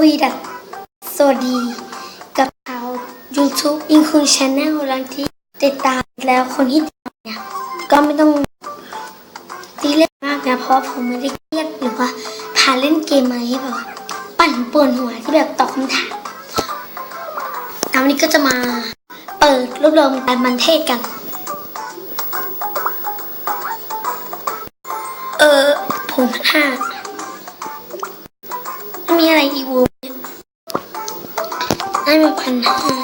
วีดัสสวัสดี กับชาว YouTube อินคุณชาแนลลังที่ติดตามแล้วคนที่ติดตามเนี่ย ก็ไม่ต้องตีเล่นมากนะ เพราะผมไม่ได้เครียดหรือว่าพาเล่นเกมมาให้แบบว่าปั่นป่วนหัวที่แบบตอบคำถามแล้ววันนี้ก็จะมาเปิดรวบรวมการบันเทศกัน เออผมห้า มีอะไรอีกวูได้มาพันห้า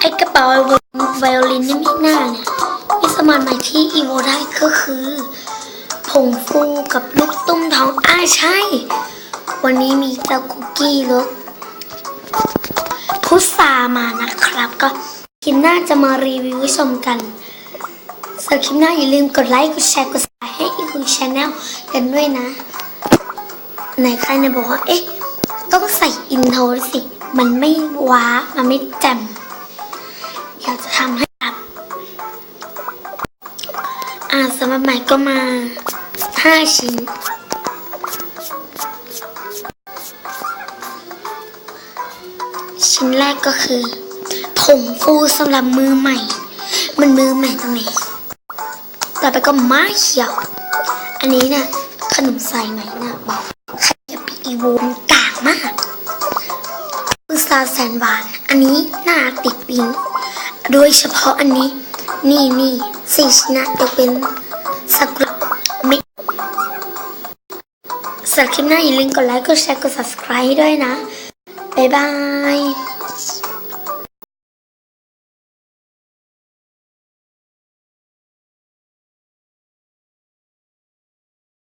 ไอกระเป๋าไวโอลินนี่ไม่น่าเนี่ยมีสมานใหม่ที่อีโวได้ก็คือ ผงฟูกับลูกตุ้มทองอ้าใช่ วันนี้มีเจ้าคุกกี้รสพุทรามานะครับ ก็คลิปหน้าจะมารีวิวชมกัน สำหรับคลิปหน้าอย่าลืมกดไลค์ กดแชร์ กด subscribe ให้อีกคุยชาแนลกันด้วยนะ ไหนใครเนี่ยบอกว่า เอ๊ะ ต้องใส่อินโทรสิ มันไม่ว้า มันไม่แจ่มอยากจะทำให้ครับ อ่าสำหรับใหม่ก็มา 5 ชิ้นชิ้นแรกก็คือผงฟูสำหรับมือใหม่ มันมือใหม่ตรงไหน ต่อไปก็ม้าเขียว อันนี้เนี่ยขนมใสายไหมนะบอกใครจะปีอีวมันกากมากพุทราแสนหวาน อันนี้หน้าติดปิงโดยเฉพาะอันนี้ นี่นี่สี่ชนะยกเป็นสักุระมิสำหรับคลิปหน้าอย่าลืมกดไลค์ กดแชร์ กด subscribe ด้วยนะ บ๊ายบาย